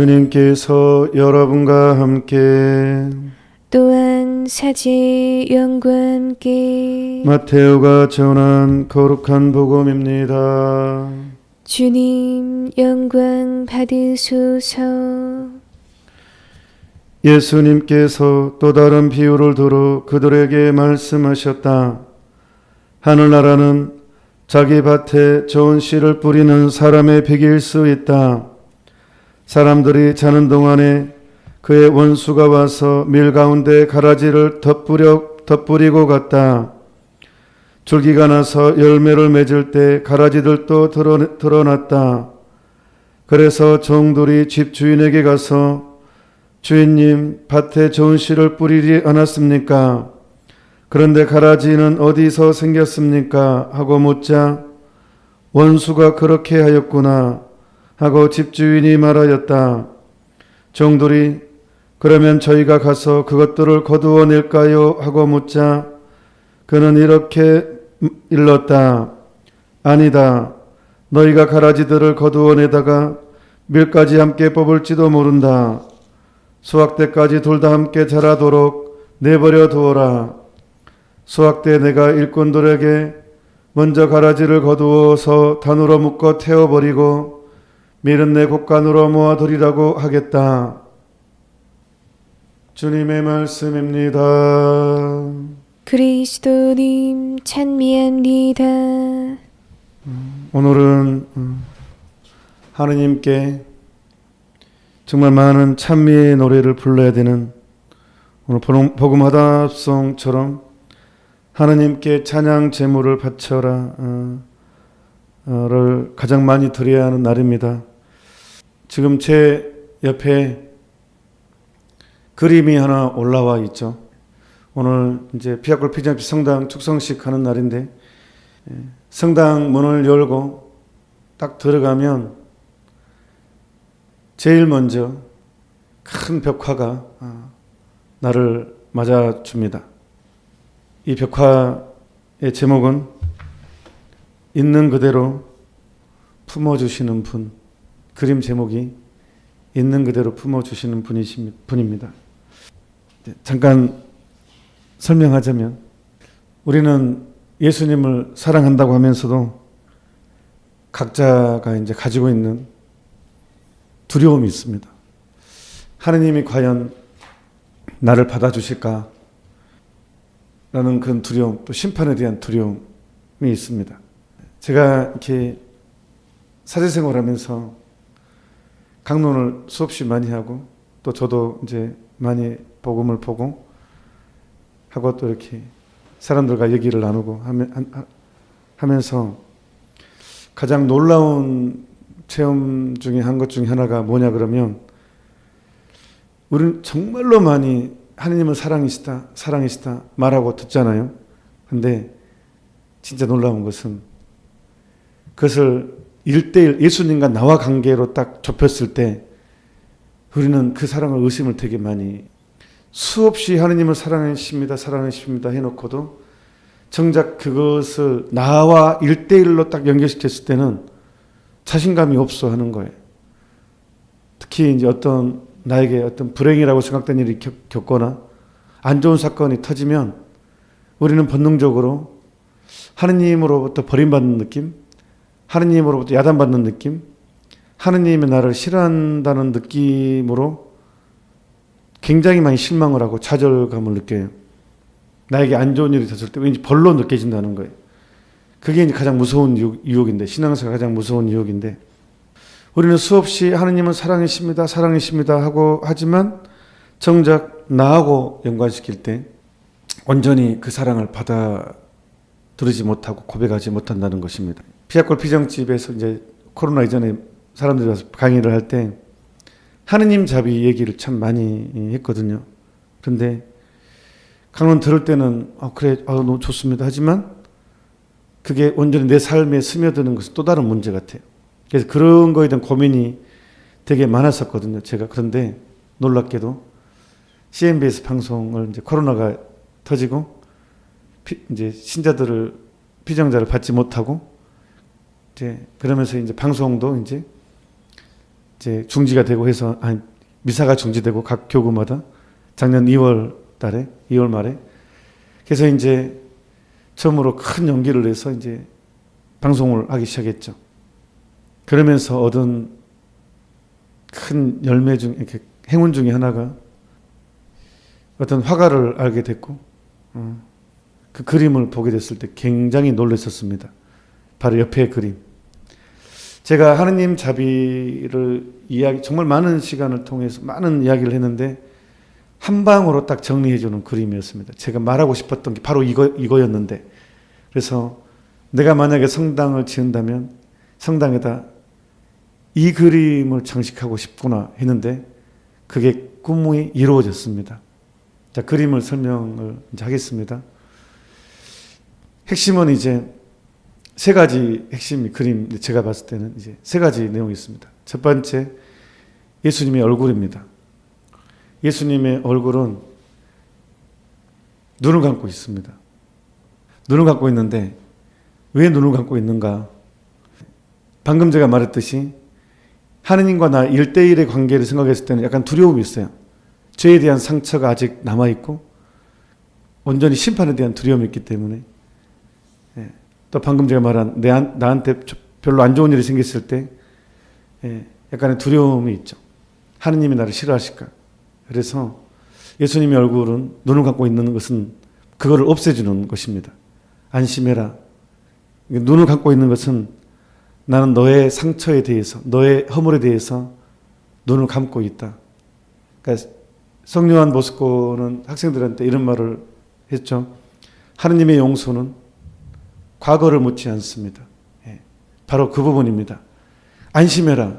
주님께서 여러분과 함께 또한 사제 영과 함께 마테오가 전한 거룩한 복음입니다. 주님 영광 받으소서 예수님께서 또 다른 비유를 들어 그들에게 말씀하셨다. 하늘나라는 자기 밭에 좋은 씨를 뿌리는 사람의 비길 수 있다. 사람들이 자는 동안에 그의 원수가 와서 밀 가운데 가라지를 덧뿌려, 덧뿌리고 갔다. 줄기가 나서 열매를 맺을 때 가라지들도 드러, 드러났다. 그래서 종들이 집 주인에게 가서 주인님, 밭에 좋은 씨를 뿌리지 않았습니까? 그런데 가라지는 어디서 생겼습니까? 하고 묻자 원수가 그렇게 하였구나 하고 집주인이 말하였다. 종들이 그러면 저희가 가서 그것들을 거두어 낼까요? 하고 묻자 그는 이렇게 일렀다. 아니다. 너희가 가라지들을 거두어 내다가 밀까지 함께 뽑을지도 모른다. 수확 때까지 둘 다 함께 자라도록 내버려 두어라. 수확 때 내가 일꾼들에게 먼저 가라지를 거두어서 단으로 묶어 태워버리고 밀은 내 곡간으로 모아두리라고 하겠다. 주님의 말씀입니다. 그리스도님 찬미합니다 오늘은 음, 하느님께 정말 많은 찬미의 노래를 불러야 되는 오늘 복음 화답송처럼 하느님께 찬양 제물을 바쳐라 어, 를 가장 많이 드려야 하는 날입니다. 지금 제 옆에 그림이 하나 올라와 있죠. 오늘 이제 피아골 피장피 성당 축성식 하는 날인데 예, 성당 문을 열고 딱 들어가면 제일 먼저 큰 벽화가 아, 나를 맞아줍니다. 이 벽화의 제목은 있는 그대로 품어주시는 분. 그림 제목이 있는 그대로 품어주시는 분이십니다. 분입니다. 네, 잠깐 설명하자면 우리는 예수님을 사랑한다고 하면서도 각자가 이제 가지고 있는 두려움이 있습니다. 하느님이 과연 나를 받아주실까? 라는 그런 두려움, 또 심판에 대한 두려움이 있습니다. 제가 이렇게 사제생활 하면서 강론을 수없이 많이 하고 또 저도 이제 많이 복음을 보고 하고 또 이렇게 사람들과 얘기를 나누고 하면서 가장 놀라운 체험 중에 한 것 중에 하나가 뭐냐 그러면 우리는 정말로 많이 하느님은 사랑이시다, 사랑이시다 말하고 듣잖아요. 근데 진짜 놀라운 것은 그것을 일대일 예수님과 나와 관계로 딱 좁혔을 때 우리는 그 사랑을 의심을 되게 많이 수없이 하느님을 사랑하십니다, 사랑하십니다 해놓고도 정작 그것을 나와 일대일로 딱 연결시켰을 때는 자신감이 없어 하는 거예요. 특히 이제 어떤 나에게 어떤 불행이라고 생각된 일이 겪, 거나 안 좋은 사건이 터지면 우리는 본능적으로 하느님으로부터 버림받는 느낌, 하느님으로부터 야단받는 느낌, 하느님이 나를 싫어한다는 느낌으로 굉장히 많이 실망을 하고 좌절감을 느껴요. 나에게 안 좋은 일이 있었을 때 왠지 벌로 느껴진다는 거예요. 그게 이제 가장 무서운 유혹인데, 신앙생활 가장 무서운 유혹인데, 우리는 수없이 하느님은 사랑이십니다, 사랑이십니다 하고 하지만 정작 나하고 연관시킬 때 온전히 그 사랑을 받아 들으지 못하고 고백하지 못한다는 것입니다. 피아골 피정집에서 이제 코로나 이전에 사람들이 와서 강의를 할 때 하느님 자비 얘기를 참 많이 했거든요. 그런데 강론 들을 때는 아 그래 아 너무 좋습니다 하지만 그게 온전히 내 삶에 스며드는 것은 또 다른 문제 같아요. 그래서 그런 거에 대한 고민이 되게 많았었거든요. 제가 그런데 놀랍게도 CNBS 방송을 이제 코로나가 터지고 피, 이제 신자들을 피정자를 받지 못하고 이제 그러면서 이제 방송도 이제 이제 중지가 되고 해서 아니 미사가 중지되고 각 교구마다 작년 2월 달에 2월 말에 그래서 이제 처음으로 큰 용기를 내서 이제 방송을 하기 시작했죠. 그러면서 얻은 큰 열매 중 이렇게 행운 중에 하나가 어떤 화가를 알게 됐고 어, 그 그림을 보게 됐을 때 굉장히 놀랐었습니다. 바로 옆에 그림. 제가 하느님 자비를 이야기 정말 많은 시간을 통해서 많은 이야기를 했는데 한 방으로 딱 정리해 주는 그림이었습니다. 제가 말하고 싶었던 게 바로 이거 이거였는데 그래서 내가 만약에 성당을 지은다면 성당에다 이 그림을 장식하고 싶구나 했는데 그게 꿈이 이루어졌습니다. 자, 그림을 설명을 이제 하겠습니다. 핵심은 이제 세 가지 핵심 그림 제가 봤을 때는 이제 세 가지 내용이 있습니다. 첫 번째 예수님의 얼굴입니다. 예수님의 얼굴은 눈을 감고 있습니다. 눈을 감고 있는데 왜 눈을 감고 있는가? 방금 제가 말했듯이 하느님과 나 1대1의 관계를 생각했을 때는 약간 두려움이 있어요. 죄에 대한 상처가 아직 남아있고 온전히 심판에 대한 두려움이 있기 때문에 예. 또 방금 제가 말한 내, 나한테 별로 안 좋은 일이 생겼을 때 예, 약간의 두려움이 있죠. 하느님이 나를 싫어하실까? 그래서 예수님의 얼굴은 눈을 감고 있는 것은 그거를 없애주는 것입니다. 안심해라. 눈을 감고 있는 것은 나는 너의 상처에 대해서, 너의 허물에 대해서 눈을 감고 있다. 그러니까 성요한 모스코는 학생들한테 이런 말을 했죠. 하느님의 용서는 과거를 묻지 않습니다. 예, 바로 그 부분입니다. 안심해라.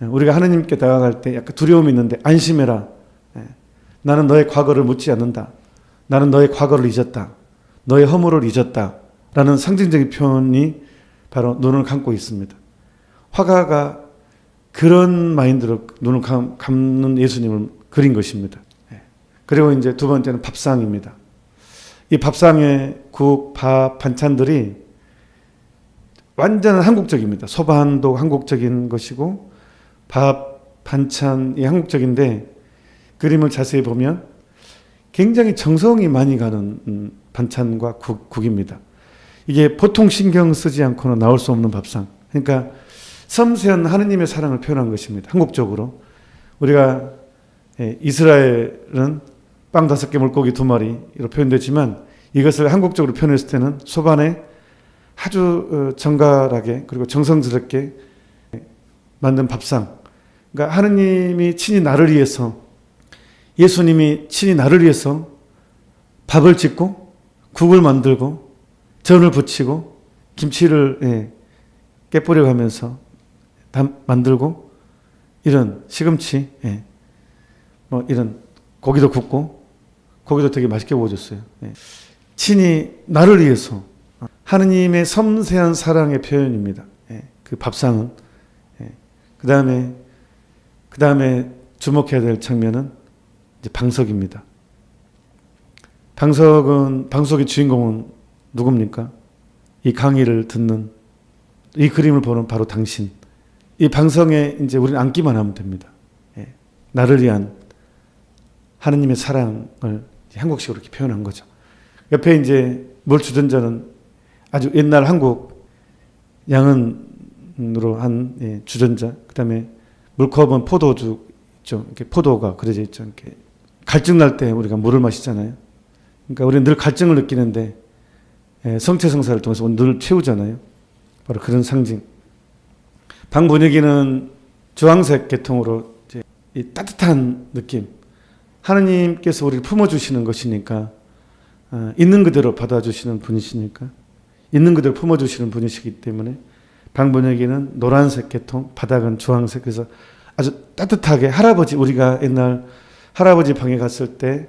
예, 우리가 하느님께 다가갈 때 약간 두려움이 있는데 안심해라. 예, 나는 너의 과거를 묻지 않는다. 나는 너의 과거를 잊었다. 너의 허물을 잊었다. 라는 상징적인 표현이 바로 눈을 감고 있습니다. 화가가 그런 마인드로 눈을 감, 감는 예수님을 그린 것입니다. 예. 그리고 이제 두 번째는 밥상입니다. 이 밥상의 국, 밥, 반찬들이 완전 한국적입니다. 소반도 한국적인 것이고 밥, 반찬이 한국적인데 그림을 자세히 보면 굉장히 정성이 많이 가는 음, 반찬과 국, 국입니다. 이게 보통 신경 쓰지 않고는 나올 수 없는 밥상. 그러니까 섬세한 하느님의 사랑을 표현한 것입니다. 한국적으로 우리가 예, 이스라엘은 빵 다섯 개 물고기 두 마리로 표현되지만 이것을 한국적으로 표현했을 때는 소반에 아주 어, 정갈하게 그리고 정성스럽게 만든 밥상. 그러니까 하느님이 친히 나를 위해서 예수님이 친히 나를 위해서 밥을 짓고 국을 만들고 전을 부치고 김치를 예, 깨뿌려 가면서 만들고 이런 시금치 예, 뭐 이런 고기도 굽고 고기도 되게 맛있게 구워줬어요. 예. 친히 나를 위해서 하느님의 섬세한 사랑의 표현입니다. 예, 그 밥상은 예. 그 다음에 그 다음에 주목해야 될 장면은 이제 방석입니다. 방석은 방석의 주인공은 누굽니까? 이 강의를 듣는 이 그림을 보는 바로 당신. 이 방성에 이제 우리는 앉기만 하면 됩니다. 예. 나를 위한 하느님의 사랑을 한국식으로 이렇게 표현한 거죠. 옆에 이제 물 주전자는 아주 옛날 한국 양은으로 한 예, 주전자. 그 다음에 물컵은 포도주 있죠. 이렇게 포도가 그려져 있죠. 이렇게 갈증 날 때 우리가 물을 마시잖아요. 그러니까 우리는 늘 갈증을 느끼는데 예, 성체성사를 통해서 늘 채우잖아요. 바로 그런 상징. 방 분위기는 주황색 계통으로 이 따뜻한 느낌. 하느님께서 우리를 품어주시는 것이니까 어, 있는 그대로 받아주시는 분이시니까 있는 그대로 품어주시는 분이시기 때문에 방 분위기는 노란색 계통, 바닥은 주황색 그래서 아주 따뜻하게 할아버지 우리가 옛날 할아버지 방에 갔을 때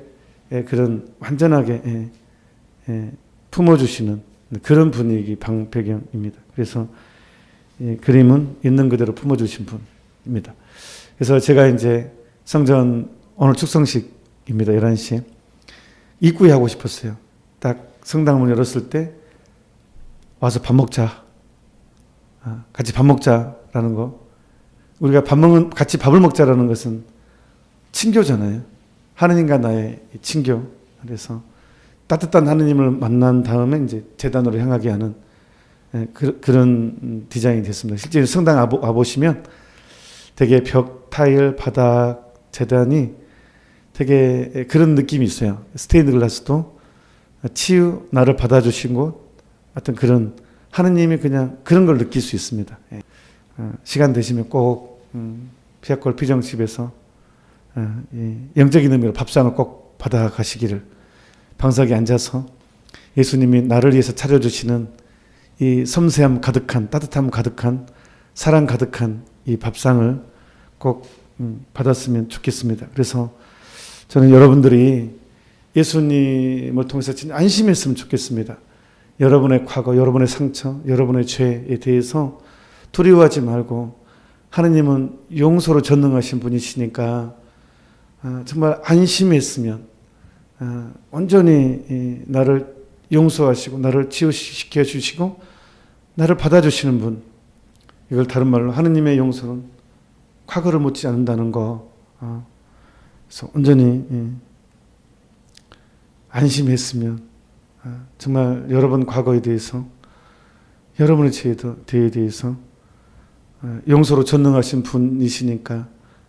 예, 그런 완전하게 예, 예, 품어주시는 그런 분위기 방 배경입니다. 그래서 그림은 있는 그대로 품어주신 분입니다. 그래서 제가 이제 성전 오늘 축성식입니다. 11시에 입구에 하고 싶었어요. 딱 성당문 열었을 때 와서 밥 먹자. 아, 같이 밥 먹자라는 거. 우리가 밥 먹는 같이 밥을 먹자라는 것은 친교잖아요. 하느님과 나의 이 친교. 그래서 따뜻한 하느님을 만난 다음에 이제 재단으로 향하게 하는 예, 그, 런 디자인이 됐습니다. 실제 성당 와보- 와보시면 되게 벽, 타일, 바닥, 재단이 되게 그런 느낌이 있어요. 스테인드 글라스도 치유, 나를 받아주신 곳, 어떤 그런 하느님이 그냥 그런 걸 느낄 수 있습니다. 예. 어, 시간 되시면 꼭 음, 피아골 피정집에서 어, 이 영적인 의미로 밥상을 꼭 받아 가시기를 방석에 앉아서 예수님이 나를 위해서 차려주시는 이 섬세함 가득한 따뜻함 가득한 사랑 가득한 이 밥상을 꼭 음, 받았으면 좋겠습니다. 그래서 저는 여러분들이 예수님을 통해서 진짜 안심했으면 좋겠습니다. 여러분의 과거, 여러분의 상처, 여러분의 죄에 대해서 두려워하지 말고 하느님은 용서로 전능하신 분이시니까 아, 정말 안심했으면 아, 온전히 이, 나를 용서하시고 나를 치유시켜 주시고 나를 받아주시는 분 이걸 다른 말로 하느님의 용서는 과거를 묻지 않는다는 거 아, 그래서 온전히 예, 안심했으면 아, 정말 여러분 과거에 대해서 여러분의 죄에 대해- 대해서 어, 용서로 전능하신 분이시니까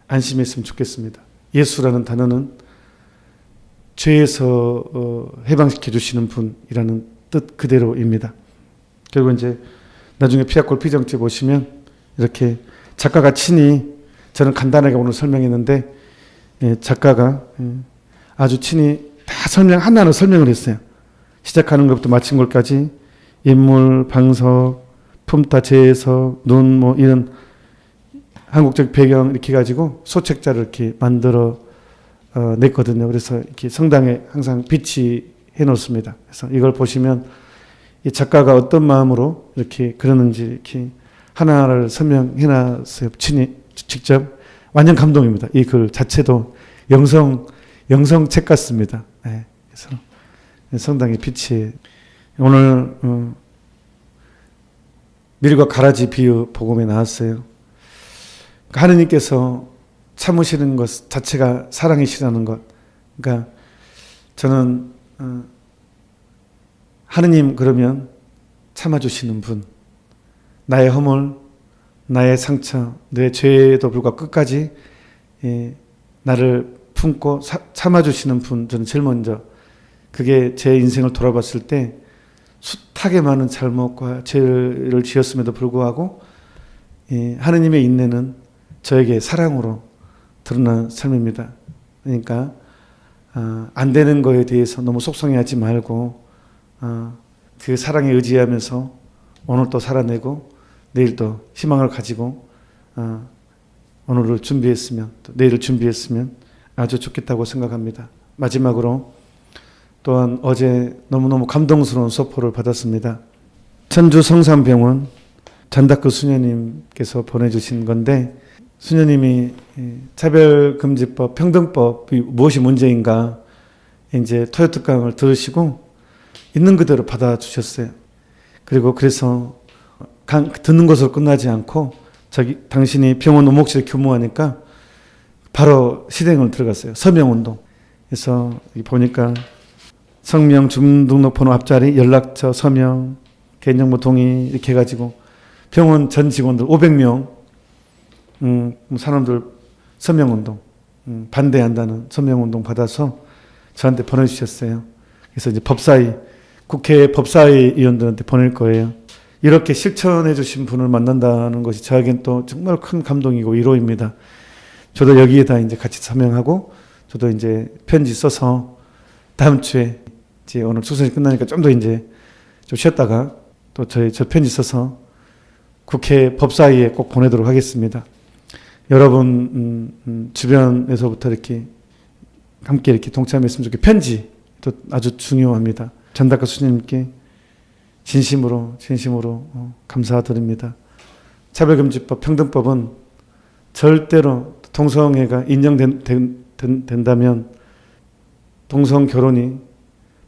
안심했으면 좋겠습니다. 예수라는 단어는 죄에서 어, 해방시켜 주시는 분이라는 뜻 그대로입니다. 결국 이제 나중에 피아골 피정집 보시면 이렇게 작가가 친히 저는 간단하게 오늘 설명했는데 예, 작가가 예, 아주 친히 다 설명 하나하나 설명을 했어요. 시작하는 것부터 마친 것까지 인물, 방석, 품타, 재해석, 눈, 뭐 이런 한국적 배경 이렇게 가지고 소책자를 이렇게 만들어 어, 냈거든요. 그래서 이렇게 성당에 항상 비치해 놓습니다. 그래서 이걸 보시면 이 작가가 어떤 마음으로 이렇게 그러는지 이렇게 하나를 설명해 놨어요. 친히 직접 완전 감동입니다. 이 글 자체도 영성 영성 책 같습니다. 네, 그래서 성당의 빛이 오늘 어, 밀과 가라지 비유 복음에 나왔어요. 그러니까 하느님께서 참으시는 것 자체가 사랑이시라는 것. 그러니까 저는 어, 하느님 그러면 참아주시는 분, 나의 허물, 나의 상처, 내 죄에도 불구하고 끝까지 예, 나를 품고 사- 참아주시는 분 저는 제일 먼저 그게 제 인생을 돌아봤을 때 숱하게 많은 잘못과 죄를 지었음에도 불구하고 예, 하느님의 인내는 저에게 사랑으로 드러난 삶입니다. 그러니까 아, 안 되는 거에 대해서 너무 속상해하지 말고 아, 그 사랑에 의지하면서 오늘 또 살아내고 내일 또 희망을 가지고 아, 오늘을 준비했으면 또 내일을 준비했으면 아주 좋겠다고 생각합니다. 마지막으로 또한 어제 너무너무 감동스러운 소포를 받았습니다. 천주 성산병원 잔다크 수녀님께서 보내주신 건데 수녀님이 예, 차별금지법, 평등법이 무엇이 문제인가 이제 토요 특강을 들으시고 있는 그대로 받아주셨어요. 그리고 그래서 강- 듣는 것으로 끝나지 않고 자기 당신이 병원 오목실 교무하니까 바로 실행을 들어갔어요. 서명 운동. 그래서 보니까 성명, 주민등록번호 앞자리, 연락처, 서명, 개인정보 동의 이렇게 해가지고 병원 전 직원들 500명 음, 사람들 서명 운동 음, 반대한다는 서명 운동 받아서 저한테 보내주셨어요. 그래서 이제 법사위 국회 법사위 의원들한테 보낼 거예요. 이렇게 실천해 주신 분을 만난다는 것이 저에겐 또 정말 큰 감동이고 위로입니다. 저도 여기에 다 이제 같이 서명하고 저도 이제 편지 써서 다음 주에 이제 오늘 수선이 끝나니까 좀 더 이제 좀 쉬었다가 또 저희 저 편지 써서 국회 법사위에 꼭 보내도록 하겠습니다. 여러분 음, 음, 주변에서부터 이렇게 함께 이렇게 동참했으면 좋겠 편지 또 아주 중요합니다. 전다카 수님께 진심으로 진심으로 어, 감사드립니다. 차별금지법 평등법은 절대로 동성애가 인정된다면 동성 결혼이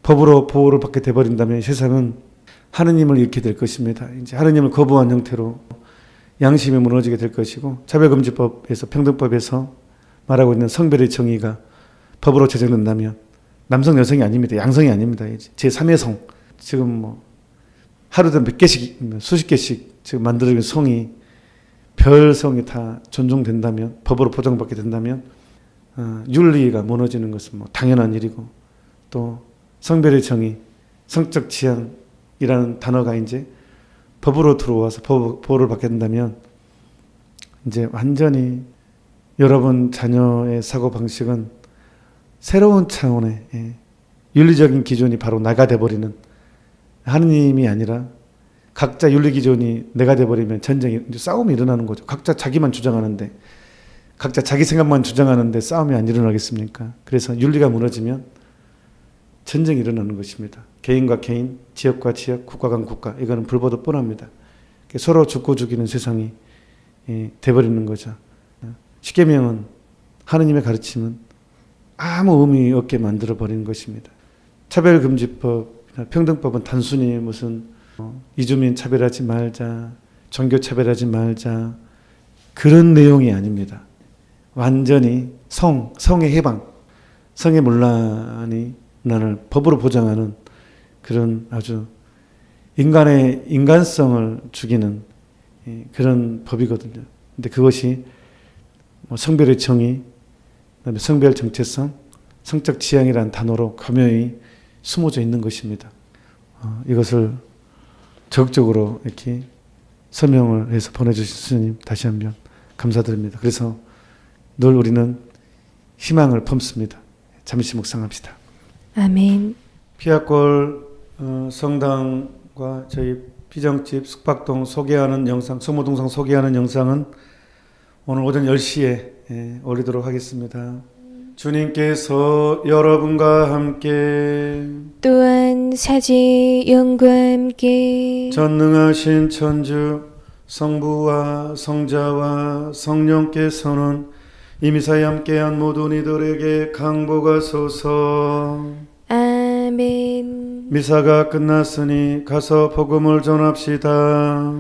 법으로 보호를 받게 돼버린다면 세상은 하느님을 잃게 될 것입니다. 이제 하느님을 거부한 형태로 양심이 무너지게 될 것이고 차별금지법에서 평등법에서 말하고 있는 성별의 정의가 법으로 제정된다면 남성 여성이 아닙니다. 양성이 아닙니다. 제 3의 성 지금 뭐 하루든 몇 개씩 수십 개씩 지금 만들어진 성이 별 성이 다 존중된다면 법으로 보장받게 된다면 어, 윤리가 무너지는 것은 뭐 당연한 일이고 또 성별의 정의, 성적 지향이라는 단어가 이제 법으로 들어와서 법, 보호를 받게 된다면 이제 완전히 여러분 자녀의 사고 방식은 새로운 차원의 예, 윤리적인 기준이 바로 나가 돼 버리는 하느님이 아니라 각자 윤리 기준이 내가 돼 버리면 전쟁이 싸움이 일어나는 거죠. 각자 자기만 주장하는데 각자 자기 생각만 주장하는데 싸움이 안 일어나겠습니까? 그래서 윤리가 무너지면 전쟁이 일어나는 것입니다. 개인과 개인, 지역과 지역, 국가 간 국가 이거는 불보듯 뻔합니다. 서로 죽고 죽이는 세상이 예, 돼버리는 거죠. 십계명은 하느님의 가르침은 아무 의미 없게 만들어 버리는 것입니다. 차별금지법, 평등법은 단순히 무슨 어, 이주민 차별하지 말자, 종교 차별하지 말자 그런 내용이 아닙니다. 완전히 성, 성의 해방, 성의 문란이 난을 법으로 보장하는 그런 아주 인간의 인간성을 죽이는 예, 그런 법이거든요. 근데 그것이 뭐 성별의 정의, 그다음에 성별 정체성, 성적 지향이라는 단어로 교묘히 숨어져 있는 것입니다. 어, 이것을 적극적으로 이렇게 설명을 해서 보내주신 스님 다시 한번 감사드립니다. 그래서 늘 우리는 희망을 품습니다. 잠시 묵상합시다. 아멘. 피아골 어, 성당과 저희 피정집 숙박동 소개하는 영상, 소모동상 소개하는 영상은 오늘 오전 10시에 예, 올리도록 하겠습니다. 주님께서 여러분과 함께 또한 사제 영과 함께 전능하신 천주 성부와 성자와 성령께서는 이미사에 함께한 모든 이들에게 강복하소서 아멘. 미사가 끝났으니 가서 복음을 전합시다.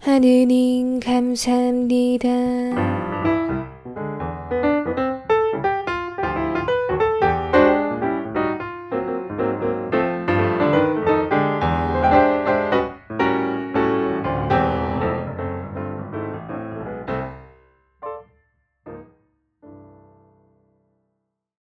하느님 감사합니다.